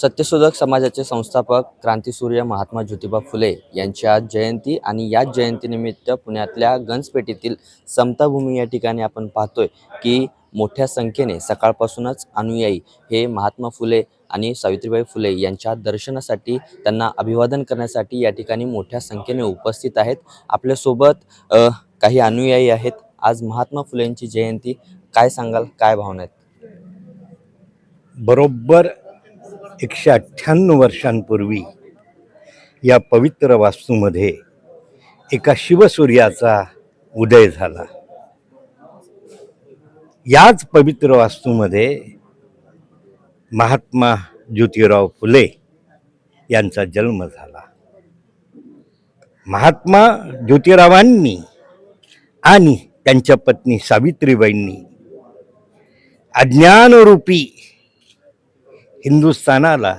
सत्यशोधक समाजाचे संस्थापक क्रांतीसूर्य महात्मा ज्योतिबा फुले यांची आज जयंती आणि याच जयंतीनिमित्त पुण्यातल्या गंजपेटीतील समताभूमी या ठिकाणी आपण पाहतोय की मोठ्या संख्येने सकाळपासूनच अनुयायी हे महात्मा फुले आणि सावित्रीबाई फुले यांच्या दर्शनासाठी त्यांना अभिवादन करण्यासाठी या ठिकाणी मोठ्या संख्येने उपस्थित आहेत. आपल्यासोबत काही अनुयायी आहेत. आज महात्मा फुलेंची जयंती. काय सांगाल? काय भावना आहेत? बरोबर एकशे अठ्ठ्याण्णव वर्षांपूर्वी या पवित्र वास्तूमध्ये एका शिवसूर्याचा उदय झाला. याच पवित्र वास्तूमध्ये महात्मा ज्योतिराव फुले यांचा जन्म झाला. महात्मा ज्योतिरावांनी आणि त्यांच्या पत्नी सावित्रीबाईंनी अज्ञानरूपी हिंदुस्थानाला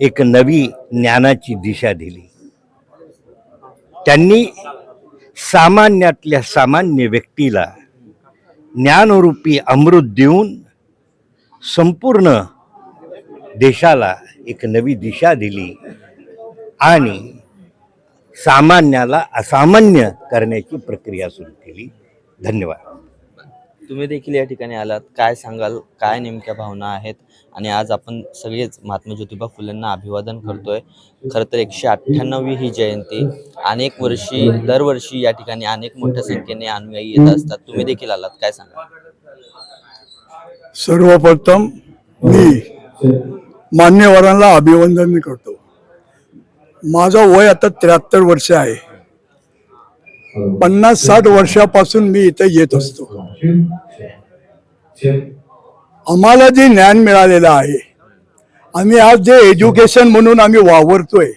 एक नवी ज्ञानाची दिशा दिली. त्यांनी सामान्यातल्या सामान्य व्यक्तीला ज्ञानरूपी अमृत देऊन संपूर्ण देशाला एक नवी दिशा दिली आणि सामान्याला असामान्य करण्याची प्रक्रिया सुरू केली. धन्यवाद. तुम्ही देखील या ठिकाणी आलात. काय सांगाल? काय नेमक्या भावना आहेत? आणि आज आपण सगळेच महात्मा ज्योतिबा फुलेंना अभिवादन करतोय. खरं तर एकशे अठ्ठ्याण्णवी ही जयंती. अनेक वर्षी दरवर्षी या ठिकाणी अनेक मोठ्या संख्येने अनुयायी येत असतात. तुम्ही देखील आलात. काय सांगाल? सर्वप्रथम मी मान्यवरांना अभिवंदन करतो. माझं वय आता त्र्याहत्तर वर्ष आहे. पन्नास साठ वर्षापासून मी इथे येत असतो. आम्हाला जे ज्ञान मिळालेलं आहे आम्ही आज जे एज्युकेशन म्हणून आम्ही वावरतोय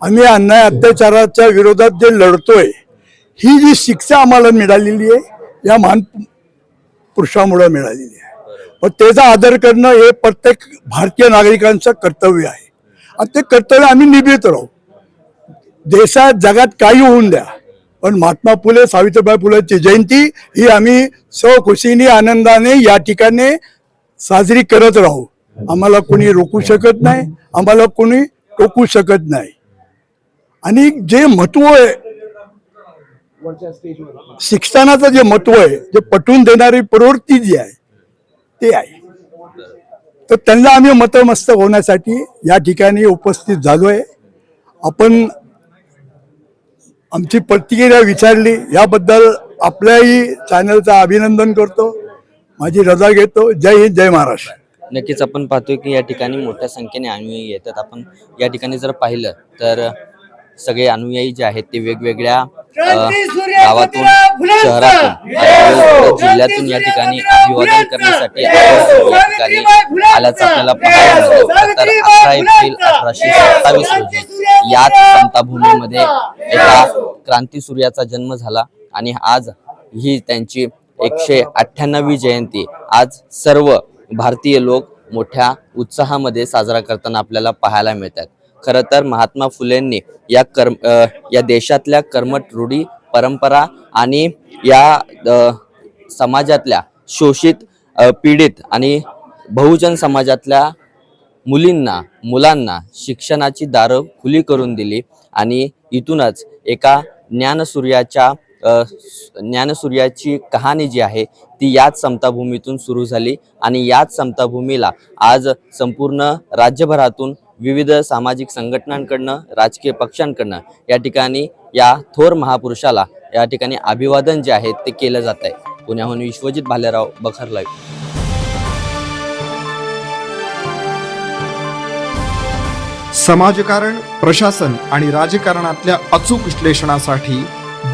आम्ही अन्याय अत्याचाराच्या विरोधात जे लढतोय ही जी शिक्षा आम्हाला मिळालेली आहे या महान पुरुषामुळे मिळालेली आहे. पण त्याचा आदर करणं हे प्रत्येक भारतीय नागरिकांचं कर्तव्य आहे. आणि ते कर्तव्य आम्ही निभेत राहू. देशात जगात काही होऊन द्या. पण महात्मा फुले सावित्रीबाई फुलेची जयंती ही आम्ही स्वखुशीने आनंदाने या ठिकाणी साजरी करत राहू. आम्हाला कोणी रोखू शकत नाही आम्हाला कोणी टोकू शकत नाही. आणि जे महत्त्व आहे शिक्षणाचं जे महत्त्व आहे जे पटवून देणारी प्रवृत्ती जी आहे ते आहे. तर त्यांना आम्ही मतमस्त होण्यासाठी या ठिकाणी उपस्थित झालो आहे आपण आमची प्रतिक्रिया विचारली. याबद्दल आपल्याही चॅनलचं अभिनंदन करतो. माझी रजा घेतो. जय हिंद जय महाराष्ट्र. नक्कीच आपण पाहतोय की या ठिकाणी मोठ्या संख्येने अनुयायी येतात. आपण या ठिकाणी जर पाहिलं तर सगळे अनुयायी जे आहेत ते वेगवेगळ्या गावातून शहरातून जिल्ह्यातून या ठिकाणी अभिवादन करण्यासाठी या ठिकाणी आल्याचं आपल्याला पाहायला मिळतं. तर अकरा एप्रिल अठराशे सत्तावीस रोजी याच संताभूमीमध्ये एका क्रांतीसूर्याचा जन्म झाला आणि आज ही त्यांची एकशे अठ्ठ्याण्णवी जयंती. आज सर्व भारतीय लोक मोठ्या उत्साहामध्ये साजरा करताना आपल्याला पाहायला मिळतात. खरं तर महात्मा फुलेंनी या कर्म या देशातल्या कर्मट रूढी परंपरा आणि या समाजातल्या शोषित पीडित आणि बहुजन समाजातल्या मुलींना मुलांना शिक्षणाची दारं खुली करून दिली आणि इथूनच एका ज्ञानसूर्याच्या ज्ञानसूर्याची कहाणी जी आहे ती याच समताभूमीतून सुरू झाली आणि याच समताभूमीला आज संपूर्ण राज्यभरातून विविध सामाजिक संघटनांकडनं राजकीय पक्षांकडनं या ठिकाणी या थोर महापुरुषाला या ठिकाणी अभिवादन जे आहे ते केलं जात आहे. पुण्याहून विश्वजित भालेराव बखर समाजकारण प्रशासन आणि राजकारणातल्या अचूक विश्लेषणासाठी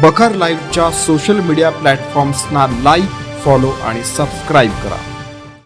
बखर लाईव्हच्या सोशल मीडिया प्लॅटफॉर्म्सना लाईक फॉलो आणि सबस्क्राईब करा.